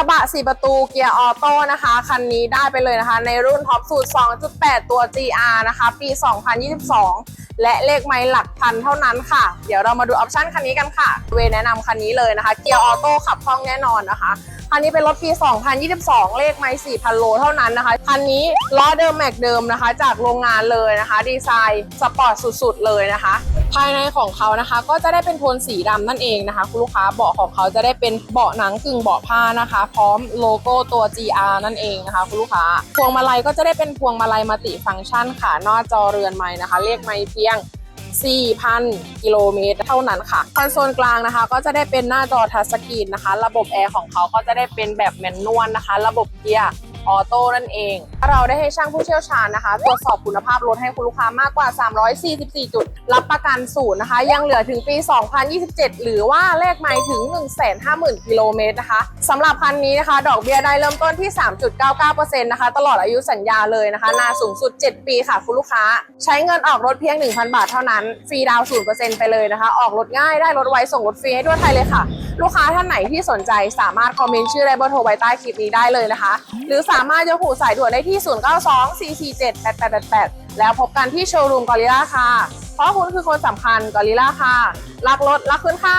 ระบะ 4 ประตูเกียร์ออโต้นะคะ คันนี้ได้ไปเลยนะคะ ในรุ่นท็อปสูตร 2.8 ตัว GR นะคะ ปี 2022 และเลขไม้หลักพันเท่านั้นค่ะ เดี๋ยวเรามาดูออปชันคันนี้กันค่ะ เวแนะนำคันนี้เลยนะคะ เกียร์ออโต้ขับคล่องแน่นอนนะคะคันนี้เป็นรถปี 2022 เลขไม้4,000 โลเท่านั้นนะคะ คันนี้ล้อเดิมแม็กเดิมนะคะ จากโรงงานเลยนะคะ ดีไซน์สปอร์ตสุดๆเลยนะคะ ภายในของเขานะคะ ก็จะได้เป็นโทนสีดำนั่นเองนะคะ คุณลูกค้าเบาะของเขาจะได้เป็นเบาะหนังกึ่งเบาะผ้านะคะ พร้อมโลโก้ตัว GR นั่นเองนะคะ คุณลูกค้าพวงมาลัยก็จะได้เป็นพวงมาลัยมัลติฟังก์ชันค่ะหน้าจอเรือนไม้นะคะ เลขไม้เพียง4,000 กิโลเมตรเท่านั้นค่ะ คอนโซลกลางนะคะ ก็จะได้เป็นหน้าจอทัชสกรีนนะคะ ระบบแอร์ของเขาก็จะได้เป็นแบบแมนนวลนะคะ ระบบเกียร์ออโต้นั่นเอง เราได้ให้ช่างผู้เชี่ยวชาญนะคะ ตรวจสอบคุณภาพรถให้คุณลูกค้ามากกว่า 344 จุด รับประกันศูนย์นะคะ ยังเหลือถึงปี 2027 หรือว่าเลขไมล์ถึง 150,000 กิโลเมตรนะคะสำหรับคันนี้นะคะ ดอกเบี้ยได้เริ่มต้นที่ 3.99%นะคะ ตลอดอายุสัญญาเลยนะคะ นานสูงสุด 7 ปีค่ะคุณลูกค้า ใช้เงินออกรถเพียง 1,000 บาทเท่านั้น ฟรีดาวน์0%ไปเลยนะคะ ออกรถง่ายได้รถไวส่งรถฟรีให้ทั่วไทยเลยค่ะ ลูกค้าท่านไหนที่สนใจสามารถคอมเมนต์ชื่อและเบอร์โทรไว้ใต้คลิปนี้ได้เลยนะคะ หรือสามารถยกหูสายด่วนได้ที่ 0924478888 แล้วพบกันที่โชว์รูมกอริล่าค่ะ เพราะคุณคือคนสำคัญกอริล่าค่ะรักรถรักขึ้นค่ะ